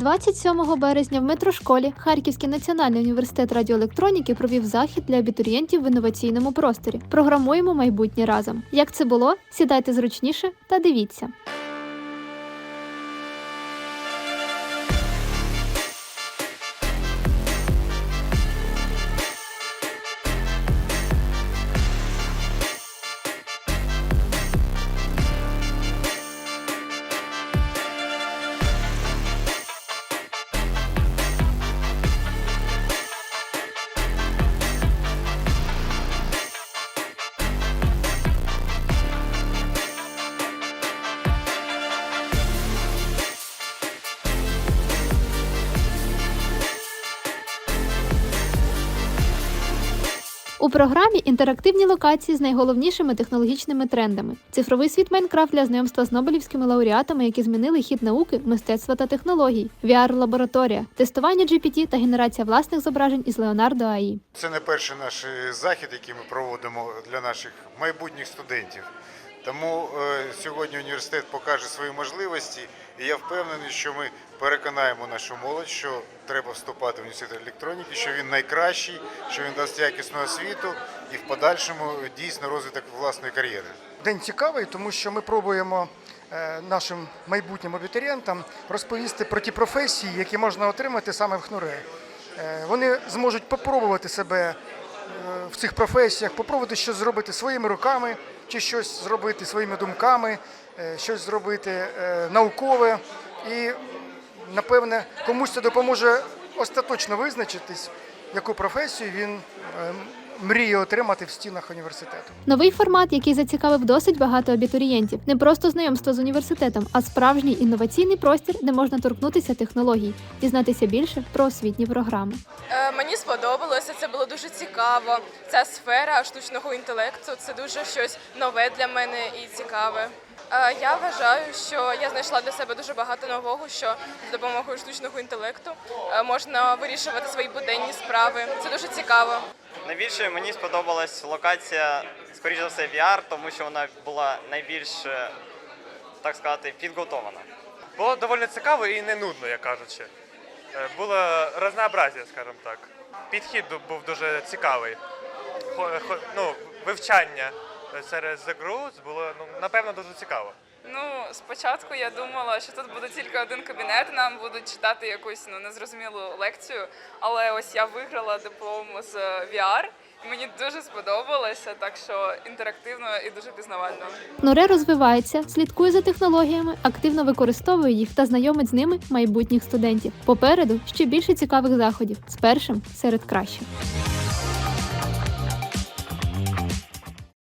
27 березня в метрошколі Харківський національний університет радіоелектроніки провів захід для абітурієнтів в інноваційному просторі. Програмуємо майбутнє разом. Як це було? Сідайте зручніше та дивіться. У програмі інтерактивні локації з найголовнішими технологічними трендами. Цифровий світ Майнкрафт для знайомства з Нобелівськими лауреатами, які змінили хід науки, мистецтва та технологій, VR-лабораторія, тестування GPT та генерація власних зображень із Леонардо АІ. Це не перший наш захід, який ми проводимо для наших майбутніх студентів. Тому е, сьогодні університет покаже свої можливості, і я впевнений, що ми переконаємо нашу молодь, що треба вступати в університет електроніки, що він найкращий, що він дасть якісну освіту і в подальшому дійсно розвиток власної кар'єри. День цікавий, тому що ми пробуємо е, нашим майбутнім абітурієнтам розповісти про ті професії, які можна отримати саме в ХНУРЕ. Е, Вони зможуть попробувати себе в цих професіях, попробувати щось зробити своїми руками, чи щось зробити своїми думками, е, щось зробити е, наукове. І, напевне, комусь це допоможе остаточно визначитись, яку професію він е, мріє отримати в стінах університету. Новий формат, який зацікавив досить багато абітурієнтів, не просто знайомство з університетом, а справжній інноваційний простір, де можна торкнутися технологій, дізнатися більше про освітні програми. Мені сподобалося, це було дуже цікаво. Ця сфера штучного інтелекту це дуже щось нове для мене і цікаве. Я вважаю, що я знайшла для себе дуже багато нового, що з допомогою штучного інтелекту можна вирішувати свої буденні справи. Це дуже цікаво. Найбільше мені сподобалась локація, скоріш за все, VR, тому що вона була найбільш, е, так сказати, підготована. Було доволі цікаво і не нудно, як кажучи. Е, Було разнообразие, скажімо так. Підхід був дуже цікавий. Хо- хо- Ну, вивчання через The Grooves було ну, напевно дуже цікаво. Ну, спочатку я думала, що тут буде тільки один кабінет, нам будуть читати якусь ну незрозумілу лекцію. Але ось я виграла диплом з VR, і мені дуже сподобалося, так що інтерактивно і дуже пізнавально. Норе розвивається, слідкує за технологіями, активно використовує їх та знайомить з ними майбутніх студентів. Попереду ще більше цікавих заходів з першим серед кращих.